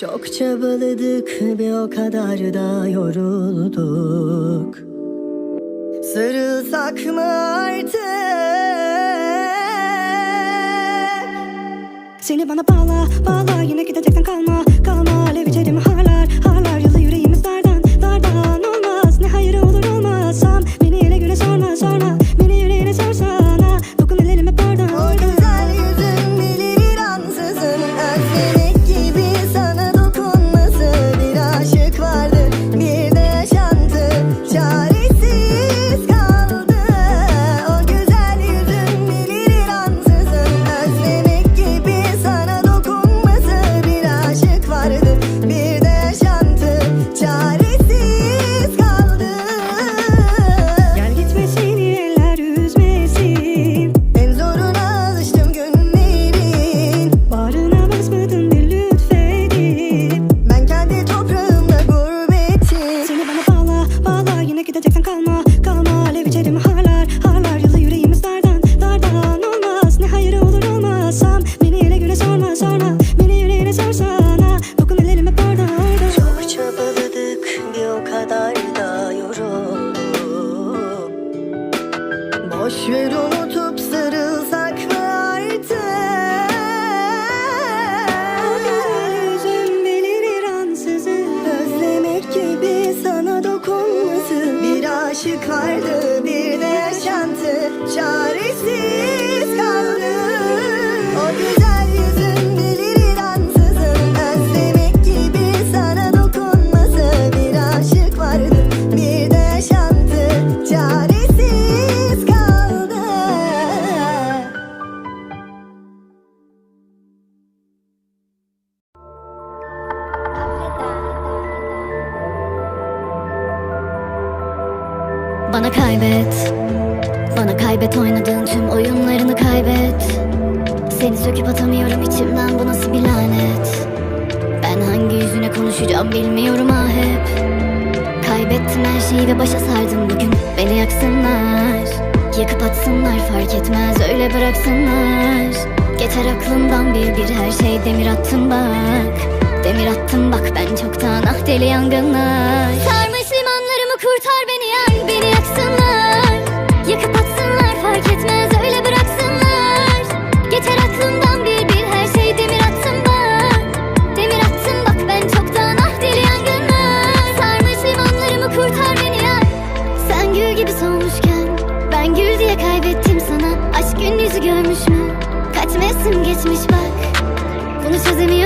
Çok çabaladık bir o kadar da yorulduk. Sarılsak mı artık? Seni bana bağla, bağla. Yine gideceksen kalma, kalma. Alev içerim harlar, Boş ver unutup sarılsak mı artık? Yüzün belirir ansızın. Özlemek gibi sana dokunması Bir aşık vardı Bana kaybet. Bana kaybet oynadığın tüm oyunlarını kaybet. Seni söküp atamıyorum içimden bu nasıl bir lanet? Ben hangi yüzüne konuşacağım bilmiyorum ha hep. Kaybettim her şeyi ve başa sardım bugün. Beni yaksınlar Yakıp atsınlar fark etmez öyle bıraksınlar. Geçer aklımdan bir bir her şey demir attım bak. Demir attım bak ben çoktan ah deli yangınlar. Sarmış limanlarımı kurtar beni yak görmüş mü? Kaç mevsim geçmiş bak Bunu çözemiyorum